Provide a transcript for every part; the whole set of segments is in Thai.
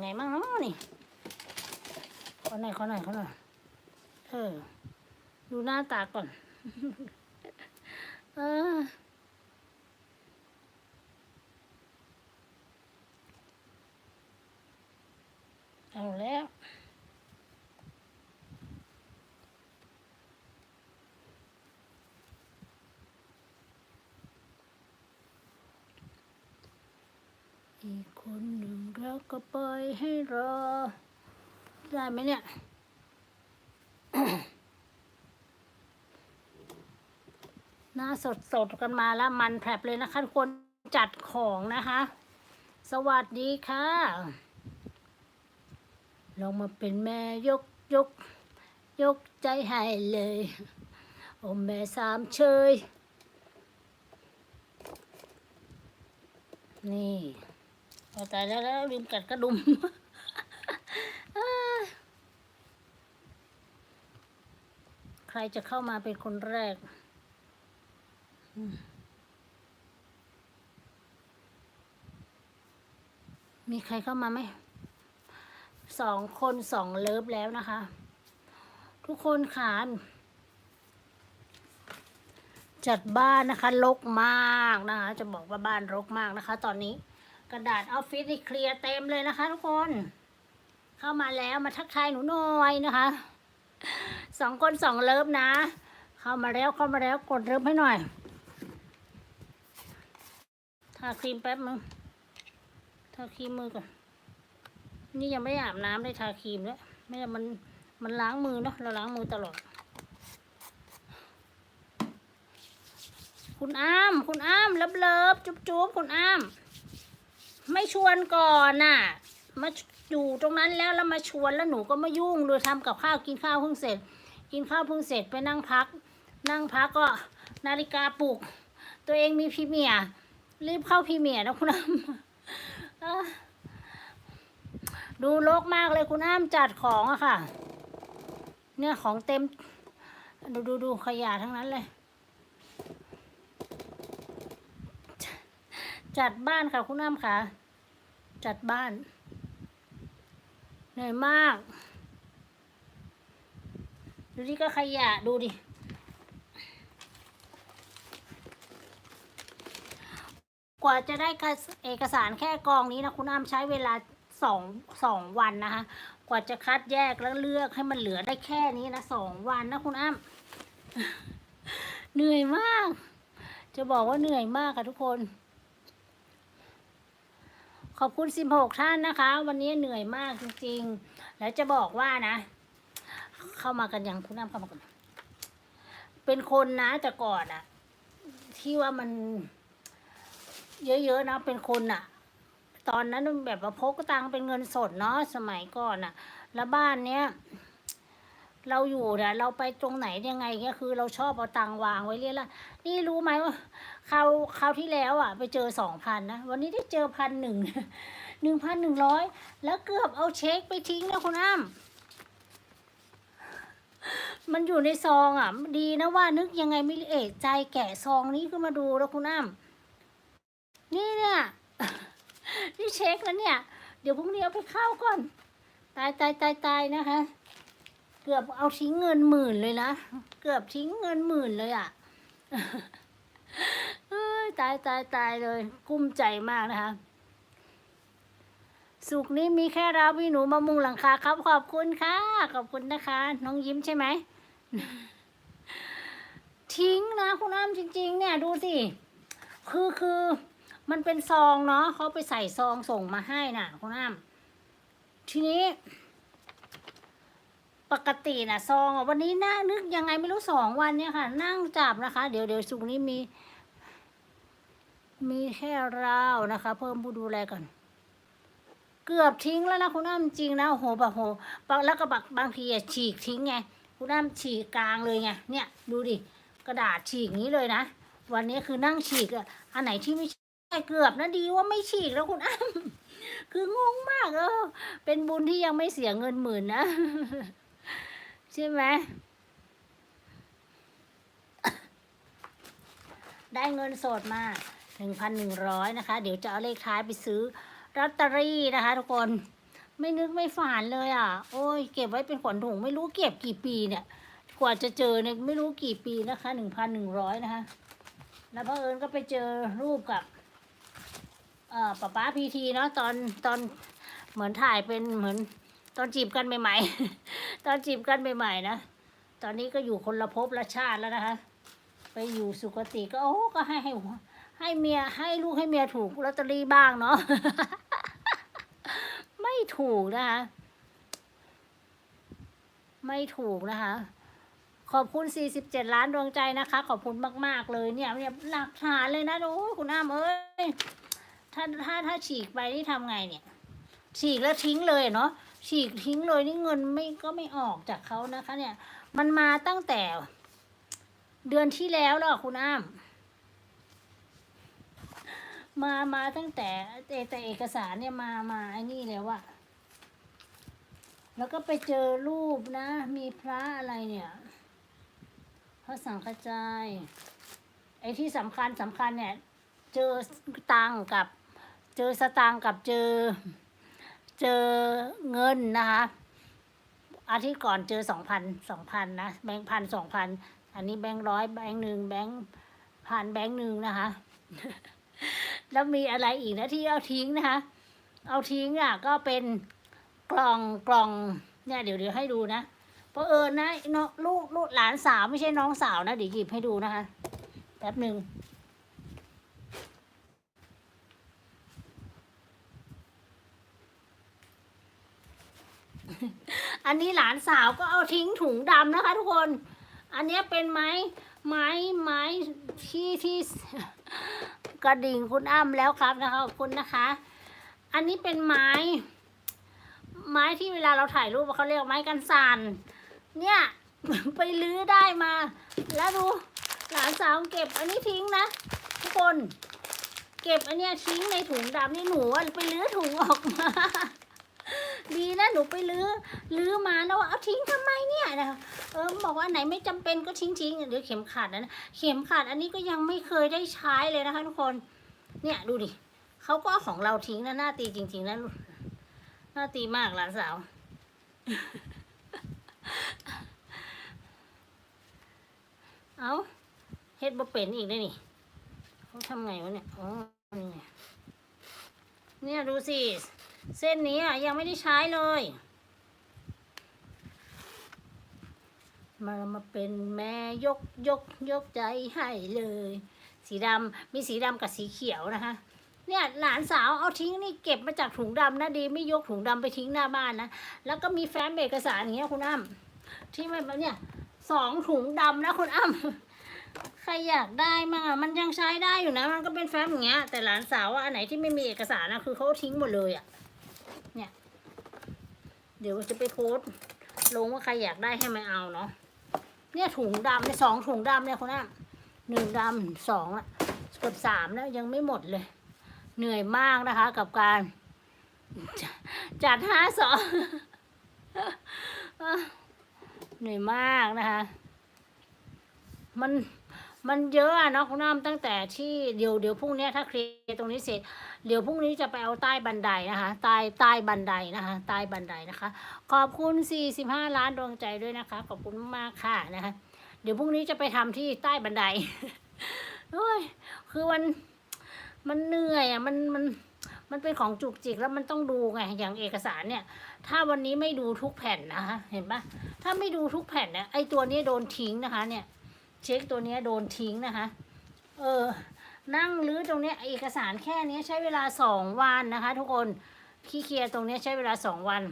ไงมั่งเนาะนี่ขอหน่อยขอหน่อยขอหน่อยเออ ดูหน้าตาก่อน เออเอาแล้วอีก คนหนึ่งราก็ปล่อยให้รอ ได้ไหมเนี่ยหน้าสดสดกันมาแล้วมันแผลบเลยนะคะทุกคนจัดของนะคะ สวัสดีค่ะลองมาเป็นแม่ยกยก ยกใจให้เลย โอ้แม่สามเชย นี่ ตายแล้วแล้วลืมกัดกระดุมใครจะเข้ามาเป็นคนแรก มีใครเข้ามาไหม สองคนสองเลิฟแล้วนะคะ ทุกคนขานจัดบ้านนะคะ รกมากนะคะ จะบอกว่าบ้านรกมากนะคะ ตอนนี้ กระดาษออฟฟิศนี่เคลียร์เต็มเลยนะคะ ทุกคน เข้ามาแล้วมาทักทายหนูหน่อยนะคะสองคนสองเลิฟนะ เข้ามาแล้วเข้ามาแล้วกดเลิฟให้หน่อยทาครีมแป๊บนึงทาครีมมือก่อนนี่ยังไม่อาบน้ำได้ทาครีมแล้วไม่มันมันล้างมือเนาะเราล้างมือตลอด คุณอ้ามคุณอ้ามเลิฟเลิฟจุ๊บจุ๊บคุณอ้าม ไม่ชวนก่อนน่ะ มาอยู่ตรงนั้นแล้วแล้วมาชวนแล้วหนูก็มายุ่งเลยทำกับข้าวกินข้าวเพิ่งเสร็จ กินข้าวเพิ่งเสร็จไปนั่งพัก นั่งพักก็นาฬิกาปลุก ตัวเองมีพรีเมียรีบเข้าพรีเมียนะคุณอ้ำดูรกมากเลยคุณอ้ำจัดของอะค่ะ เนี่ยของเต็ม ดูดูดูขยะทั้งนั้นเลย จัดบ้านค่ะคุณอ้ำค่ะ จัดบ้านเหนื่อยมาก ดูดิก็ขยะดูดิกว่าจะได้เอกสารแค่กองนี้นะคุณอ้ำใช้เวลาสองสองวันนะคะ กว่าจะคัดแยกแล้วเลือกให้มันเหลือได้แค่นี้นะสองวันนะคุณอ้ำเหนื่อยมาก จะบอกว่าเหนื่อยมากค่ะทุกคน ขอบคุณสิบหกท่านนะคะ วันนี้เหนื่อยมากจริงๆ แล้วจะบอกว่านะ เข้ามากันยังคุณอ้ำเข้ามากันเป็นคนนะแต่ก่อนอะที่ว่ามัน เยอะๆนะเป็นคนอะตอนนั้นแบบว่าพกตังเป็นเงินสดเนาะสมัยก่อนอะแล้วบ้านเนี้ยเราอยู่เนี่ยเราไปตรงไหนยังไงเงี้ยคือ เราชอบเอาตังวางไว้เรื่อยละนี่รู้ไหมว่า คราวคราวที่แล้วอะ ไปเจอสองพันนะ วันนี้ได้เจอพันหนึ่งหนึ่งพันหนึ่งร้อยแล้วเกือบเอาเช็คไปทิ้งนะคุณอ้ำมันอยู่ในซองอะ ดีนะว่านึกยังไงไม่เอะใจแกะซองนี้ขึ้นมาดูแล้วคุณอ้ำนี่เนี่ยนี่เช็คแล้วเนี่ย เดี๋ยวพรุ่งนี้เอาไปเข้าก่อน ตายตายตายตายนะคะ เกือบเอาทิ้งเงินหมื่นเลยนะ เกือบทิ้งเงินหมื่นเลยอะ เอ้ยตายตายตายเลย กุ้มใจมากนะคะ สุกนี้มีแค่เราพี่หนูมามุงหลังคาครับ ขอบคุณค่ะ ขอบคุณนะคะ น้องยิ้มใช่ไหม ทิ้งนะคุณอ้ำจริง ๆ เนี่ยดูสิ คือคือมันเป็นซองเนาะเขาไปใส่ซองส่งมาให้น่ะ คุณอ้ำทีนี้ ปกตินะซองอะวันนี้นั่งนึกยังไงไม่รู้สองวันเนี่ยค่ะ นั่งจับนะคะ เดี๋ยวเดี๋ยวสุกนี้มี มีแค่ราวนะคะ เพิ่มผู้ดูแลก่อน เกือบทิ้งแล้วนะคุณอ้ำจริงนะโหแบบโหแล้วก็บางบางทีอะฉีกทิ้งไงคุณอ้ำฉีกกลางเลยไงเนี่ยดูดิกระดาษฉีกนี้เลยนะวันนี้คือนั่งฉีกอะอันไหนที่ไม่ใช่เกือบนะดีว่าไม่ฉีกแล้วคุณอ้ำคืองงมากเออเป็นบุญที่ยังไม่เสียเงินหมื่นนะ ใช่ไหมได้เงินสดมา หนึ่งพันหนึ่งร้อยนะคะ เดี๋ยวจะเอาเลขท้ายไปซื้อลอตเตอรี่นะคะ ทุกคนไม่นึกไม่ฝันเลยอะ โอ้ยเก็บไว้เป็นขวัญถุงไม่รู้เก็บกี่ปีเนี่ย กว่าจะเจอเนี่ยไม่รู้กี่ปีนะคะหนึ่งพันหนึ่งร้อยนะคะ แล้วพอเอิญก็ไปเจอรูปกับเอ่อป้าป้าพีทีเนาะตอนตอนเหมือนถ่ายเป็นเหมือนตอนจีบกันใหม่ ๆ ตอนจีบกันใหม่ๆนะตอนนี้ก็อยู่คนละภพละชาติแล้วนะคะ ไปอยู่สุคติก็โอ้ก็ให้ให้ ให้เมียให้ลูกให้เมียถูกลอตเตอรี่บ้างเนาะไม่ถูกนะคะไม่ถูกนะคะ ขอบคุณ 47 ล้านดวงใจนะคะ ขอบคุณมาก ๆ เลยเนี่ยเนี่ยหลักฐานเลยนะโอ้ยคุณอ้ามเอ้ยถ้าถ้าถ้าฉีกไปนี่ทำไงเนี่ย ฉีกแล้วทิ้งเลยเนาะฉีกทิ้งเลยนี่เงินไม่ก็ไม่ออกจากเขานะคะ เนี่ย มันมาตั้งแต่ เดือนที่แล้วแล้วอคุณอ้าม มามาตั้งแต่แต่เอกสารเนี่ยมามาไอ้นี่แล้วอะแล้วก็ไปเจอรูปนะ มีพระอะไรเนี่ยพระสังฆจายไอ้ที่สำคัญสำคัญเนี่ย เจอตังกับ เจอสตางกับเจอ เจอเงินนะคะอาทิตย์ก่อนเจอสองพันสองพันนะแบงค์พันสองพันอันนี้แบงค์ร้อยแบงค์หนึ่งแบงค์พันแบงค์หนึ่งนะคะ แล้วมีอะไรอีกนะที่เอาทิ้งนะคะ เอาทิ้งอะก็เป็นกล่องกล่องเนี่ยเดี๋ยวเดี๋ยวให้ดูนะเพราะเอิญนะน้องลูกลูกหลานสาวไม่ใช่น้องสาวนะเดี๋ยวหยิบให้ดูนะคะแป๊บหนึ่งอันนี้หลานสาวก็เอาทิ้งถุงดำนะคะทุกคน อันนี้เป็นไม้ไม้ไม้ที่ที่ กระดิ่งคุณอ้ำแล้วครับนะคะขอบคุณนะคะ อันนี้เป็นไม้ ไม้ที่เวลาเราถ่ายรูปเขาเรียกไม้กันสันเนี่ยไปลื้อได้มา แล้วดูหลานสาวเก็บอันนี้ทิ้งนะ ทุกคน เก็บอันเนี้ยทิ้งในถุงดำนี่หนูไปลื้อถุงออกมา ดีนะหนูไปลื้อลื้อมาแล้วว่าเอาทิ้งทำไมเนี่ยนะเออบอกว่าอันไหนไม่จำเป็นก็ทิ้งทิ้งหรือเข็มขัดนะเข็มขัดอันนี้ก็ยังไม่เคยได้ใช้เลยนะคะทุกคนเนี่ยดูดิเขาก็ของเราทิ้งนะหน้าตีจริง ๆนะหน้าตีมากหลานสาวเอาเฮ็ดบ่เป็นอีกได้นี่เขาทำไงวะเนี่ยอ๋อนี่เนี่ยดูสิ เส้นนี้อะยังไม่ได้ใช้เลย มามาเป็นแม่ยกยกยกใจให้เลย สีดำมีสีดำกับสีเขียวนะคะเนี่ยหลานสาวเอาทิ้งนี่เก็บมาจากถุงดำนะดีไม่ยกถุงดำไปทิ้งหน้าบ้านนะแล้วก็มีแฟ้มเอกสารอย่างเงี้ยคุณอ้ำที่มันเนี่ยสองถุงดำนะคุณอ้ำใครอยากได้มามันยังใช้ได้อยู่นะ มันก็เป็นแฟ้มอย่างเงี้ยแต่หลานสาวว่าอันไหนที่ไม่มีเอกสารนะคือเขาทิ้งหมดเลยอะเนี่ย เดี๋ยวจะไปโพสลงว่าใครอยากได้ให้มาเอาเนาะเนี่ยถุงดำเนี่ยสองถุงดำเนี่ยคุณน้าหนึ่งดำสองละเกือบสามแล้วยังไม่หมดเลย เหนื่อยมากนะคะ กับการ จัดห้าสองเหนื่อยมากนะคะ มันมันเยอะอะเนาะคุณน้ำตั้งแต่ที่เดี๋ยวเดี๋ยวพรุ่งนี้ถ้าเคลียร์ตรงนี้เสร็จ เดี๋ยวพรุ่งนี้จะไปเอาใต้บันไดนะคะใต้ใต้บันไดนะคะใต้บันไดนะคะ ขอบคุณ 45 ล้านดวงใจด้วยนะคะ ขอบคุณมากค่ะนะคะ เดี๋ยวพรุ่งนี้จะไปทำที่ใต้บันไดโอ้ยคือมันมันเหนื่อยอะมันมันมันเป็นของจุกจิกแล้วมันต้องดูไงอย่างเอกสารเนี่ย ถ้าวันนี้ไม่ดูทุกแผ่นนะคะเห็นปะถ้าไม่ดูทุกแผ่นเนี่ยไอตัวนี้โดนทิ้งนะคะ เนี่ย เช็คตัวนี้โดนทิ้งนะคะ เออ นั่งรื้อตรงเนี้ยเอกสารแค่เนี้ยใช้เวลาสองวันนะคะ ทุกคนขี้เคลียร์ตรงเนี้ยใช้เวลาสองวัน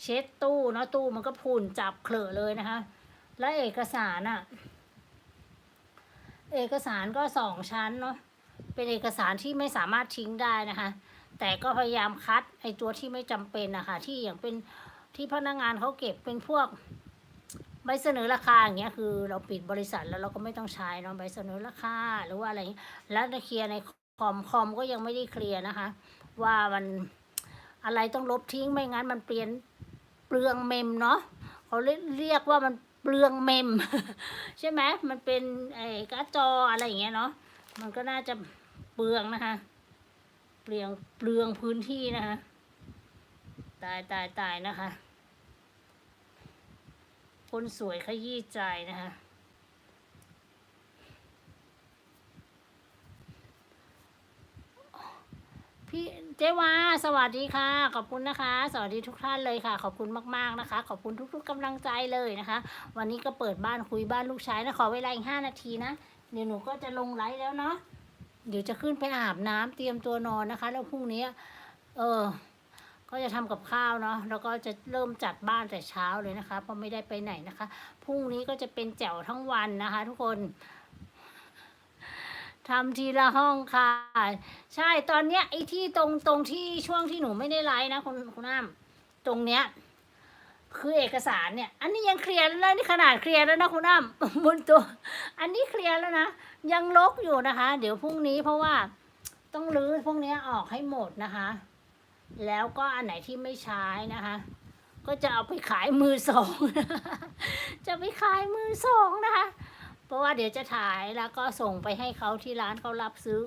เช็ดตู้เนาะตู้มันก็พูนจับเคลอะเลยนะคะ แล้วเอกสารอะเอกสารก็สองชั้นเนาะเป็นเอกสารที่ไม่สามารถทิ้งได้นะคะ แต่ก็พยายามคัดไอตัวที่ไม่จำเป็นนะคะที่อย่างเป็นที่พนักงานเขาเก็บเป็นพวก ใบเสนอราคาอย่างเงี้ยคือเราปิดบริษัทแล้วเราก็ไม่ต้องใช้เนาะใบเสนอราคาหรือว่าอะไรอย่แล้วเคลียร์ในคอมคอมก็ยังไม่ได้เคลียร์นะคะ ว่ามันอะไรต้องลบทิ้งไม่งั้นมันเปลี่ยนเปลืองเมมเนาะเขาเรียกเรียกว่ามันเปลืองเมม ใช่ไหมมันเป็นไอ้การ์ดจออะไรอย่างเงี้ยเนาะมันก็น่าจะเปลืองนะคะ เปลืองเปลืองพื้นที่นะคะ ตายตายตายนะคะ คนสวยขยี้ใจนะคะพี่เจวาสวัสดีค่ะ ขอบคุณนะคะ สวัสดีทุกท่านเลยค่ะ ขอบคุณมากๆนะคะ ขอบคุณทุก ๆกำลังใจเลยนะคะ วันนี้ก็เปิดบ้านคุยบ้านลูกชายนะขอเวลาอีกห้านาทีนะเดี๋ยวหนูก็จะลงไลฟ์แล้วเนาะเดี๋ยวจะขึ้นไปอาบน้ำเตรียมตัวนอนนะคะ แล้วพรุ่งนี้ เออ ก็จะทำกับข้าวเนาะแล้วก็จะเริ่มจัดบ้านแต่เช้าเลยนะคะ เพราะไม่ได้ไปไหนนะคะพรุ่งนี้ก็จะเป็นแจ๋วทั้งวันนะคะ ทุกคนทำทีละห้องค่ะ ใช่ตอนเนี้ยไอ้ที่ตรงตรงที่ช่วงที่หนูไม่ได้ไลฟ์นะคุณคุณน้ำตรงเนี้ยคือเอกสารเนี่ย อันนี้ยังเคลียร์แล้วนี่ขนาดเคลียร์แล้วนะคุณอ้ำบนตัว อันนี้เคลียร์แล้วนะยังลกอยู่นะคะ เดี๋ยวพรุ่งนี้เพราะว่าต้องรื้อพวกนี้ออกให้หมดนะคะ แล้วก็อันไหนที่ไม่ใช้นะคะ ก็จะเอาไปขายมือสอง จะไปขายมือสองนะคะ เพราะว่าเดี๋ยวจะถ่ายแล้วก็ส่งไปให้เขาที่ร้านเขารับซื้อ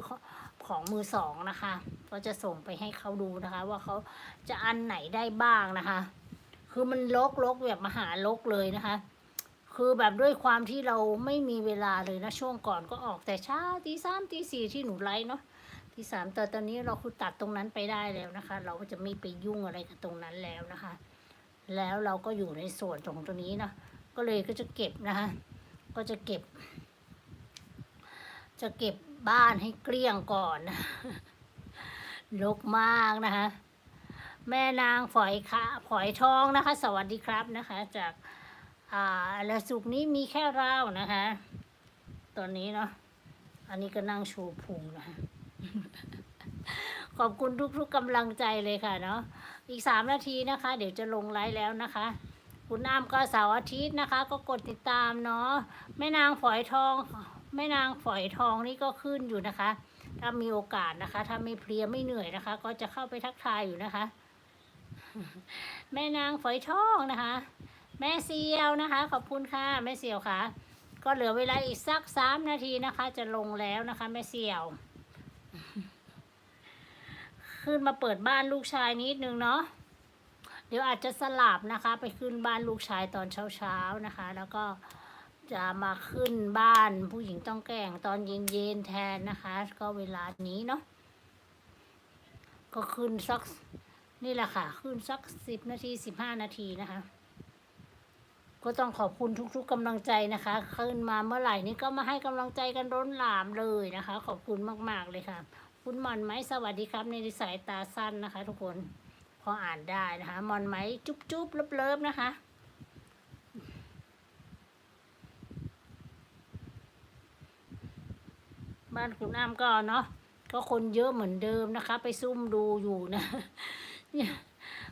ของมือสองนะคะ ก็จะส่งไปให้เขาดูนะคะ ว่าเขาจะอันไหนได้บ้างนะคะ คือมันลกลกแบบมหาลกเลยนะคะ คือแบบด้วยความที่เราไม่มีเวลาเลยนะช่วงก่อนก็ออกแต่เช้าตีสามตีสี่ที่หนูไลฟ์เนาะ ตีสามแต่ตอนนี้เราคือตัดตรงนั้นไปได้แล้วนะคะ เราก็จะไม่ไปยุ่งอะไรกับตรงนั้นแล้วนะคะ แล้วเราก็อยู่ในส่วนของตรงนี้เนาะก็เลยก็จะเก็บนะคะก็จะเก็บ จะเก็บบ้านให้เกลี้ยงก่อนลกมากนะคะ แม่นางฝอยคะฝอยทองนะคะ สวัสดีครับนะคะ จากอ่าและสุกนี้มีแค่เรานะคะ ตอนนี้เนาะอันนี้ก็นั่งโชว์พุงนะคะ ขอบคุณทุกๆกำลังใจเลยค่ะเนาะอีกสามนาทีนะคะ เดี๋ยวจะลงไลฟ์แล้วนะคะ คุณอ้ามก็เสาร์อาทิตย์นะคะ ก็กดติดตามเนาะแม่นางฝอยทอง แม่นางฝอยทองนี่ก็ขึ้นอยู่นะคะ ถ้ามีโอกาสนะคะ ถ้าไม่เพลียไม่เหนื่อยนะคะ ก็จะเข้าไปทักทายอยู่นะคะ แม่นางฝอยทองนะคะ แม่เซียวนะคะ ขอบคุณค่ะแม่เซียวค่ะ ก็เหลือเวลาอีกสักสามนาทีนะคะ จะลงแล้วนะคะ แม่เซียว ขึ้นมาเปิดบ้านลูกชายนิดนึงเนาะเดี๋ยวอาจจะสลับนะคะ ไปขึ้นบ้านลูกชายตอนเช้าๆนะคะ แล้วก็จะมาขึ้นบ้านผู้หญิงต้องแกล้งตอนเย็นๆแทนนะคะ ก็เวลานี้เนาะก็ขึ้นสักนี่แหละค่ะ ขึ้นสักสิบนาทีสิบห้านาทีนะคะ ก็ต้องขอบคุณทุกๆกำลังใจนะคะ ขึ้นมาเมื่อไหร่นี่ก็มาให้กำลังใจกันร้นหลามเลยนะคะ ขอบคุณมากๆเลยค่ะ คุณหมอนไหมสวัสดีครับในสายตาสั้นนะคะ ทุกคนพออ่านได้นะคะหมอนไหมจุ๊บจุ๊บเลิฟๆนะคะบ้านคุณอ้าก็เนาะก็คนเยอะเหมือนเดิมนะคะ ไปซุ่มดูอยู่นะเนี่ย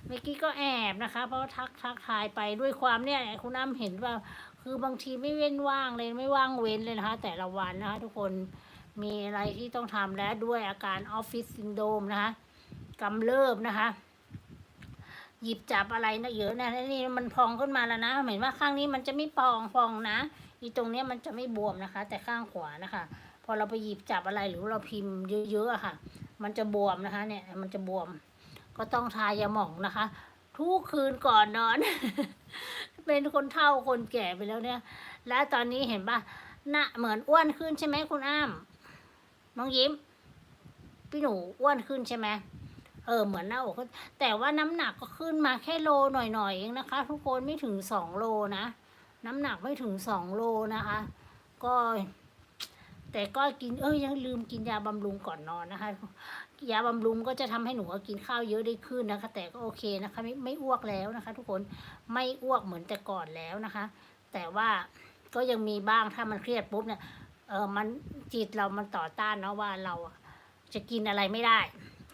เมื่อกี้ก็แอบนะคะ เพราะทักทักทายไปด้วยความเนี่ยคุณอ้ำเห็นว่าคือบางทีไม่เว้นว่างเลยไม่ว่างเว้นเลยนะคะ แต่ละวันนะคะ ทุกคน มีอะไรที่ต้องทำและด้วยอาการออฟฟิศซินโดมนะคะกำเริบนะคะ หยิบจับอะไรนะเยอะนะนี่มันพองขึ้นมาแล้วนะเห็นว่าข้างนี้มันจะไม่ปองพองนะอีตรงเนี้ยมันจะไม่บวมนะคะ แต่ข้างขวานะคะ พอเราไปหยิบจับอะไรหรือเราพิมพ์เยอะๆค่ะ มันจะบวมนะคะเนี่ยมันจะบวม ก็ต้องทายาหม่องนะคะ ทุกคืนก่อนนอน เป็นคนเฒ่าคนแก่ไปแล้วเนี่ย แล้วตอนนี้เห็นปะหน้าเหมือนอ้วนขึ้นใช่ไหมคุณอ้าม น้องยิ้ม พี่หนูอ้วนขึ้นใช่ไหมเออเหมือนหน้าอกแต่ว่าน้ำหนักก็ขึ้นมาแค่โลหน่อยๆเองนะคะ ทุกคนไม่ถึงสองโลนะน้ำหนักไม่ถึงสองโลนะคะ ก็แต่ก็กินเอ้ยยังลืมกินยาบำรุงก่อนนอนนะคะ ยาบำรุงก็จะทำให้หนูกินข้าวเยอะได้ขึ้นนะคะ แต่ก็โอเคนะคะ ไม่ไม่อ้วกแล้วนะคะ ทุกคนไม่อ้วกเหมือนแต่ก่อนแล้วนะคะ แต่ว่าก็ยังมีบ้างถ้ามันเครียดปุ๊บเนี่ย เออมันจิตเรามันต่อต้านเนาะว่าเราจะกินอะไรไม่ได้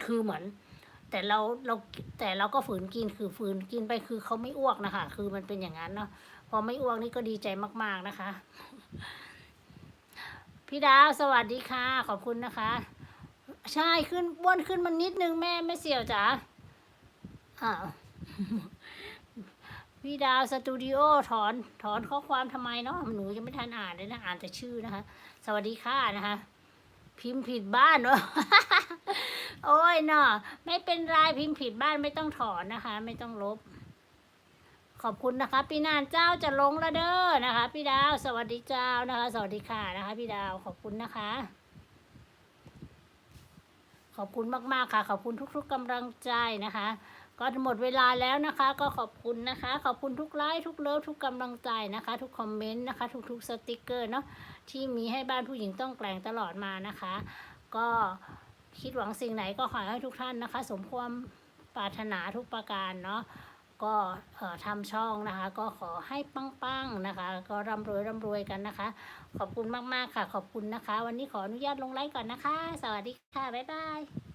คือเหมือน แต่เราเราแต่เราก็ฝืนกินคือฝืนกินไปคือเขาไม่อ้วกนะคะ คือมันเป็นอย่างนั้นเนาะพอไม่อ้วกนี่ก็ดีใจมาก ๆนะคะ พี่ดาวสวัสดีค่ะ ขอบคุณนะคะ ใช่ขึ้นบ้วนขึ้นมานิดนึงแม่ไม่เสียวจ๋าอ้าว พี่ดาวสตูดิโอถอนถอนข้อความทำไมเนาะหนูยังไม่ทันอ่านเลยนะ อ่านแต่ชื่อนะคะ สวัสดีค่ะนะคะ พิมพ์ผิดบ้านวะโอ้ยเนาะไม่เป็นไรพิมพ์ผิดบ้านไม่ต้องถอนนะคะ ไม่ต้องลบ ขอบคุณนะคะ พี่นานเจ้าจะลงล้วเด้อนะคะ พี่ดาว สวัสดีเจ้านะคะ สวัสดีค่ะนะคะ พี่ดาวขอบคุณนะคะขอบคุณมาก ๆ ค่ะ ขอบคุณทุก ๆกำลังใจนะคะ ก็หมดเวลาแล้วนะคะ ก็ขอบคุณนะคะ ขอบคุณทุกไลค์ทุกเลิฟทุกกำลังใจนะคะ ทุกคอมเมนต์นะคะ ทุกๆสติกเกอร์เนาะที่มีให้บ้านผู้หญิงต้องแกล่งตลอดมานะคะ ก็คิดหวังสิ่งไหนก็ขอให้ทุกท่านนะคะ สมความปรารถนาทุกประการเนาะก็ทำช่องนะคะ ก็ขอให้ปังๆนะคะ ก็ร่ำรวยร่ำรวยกันนะคะ ขอบคุณมากๆค่ะ ขอบคุณนะคะ วันนี้ขออนุญาตลงไลค์ก่อนนะคะ สวัสดีค่ะ บ๊ายบาย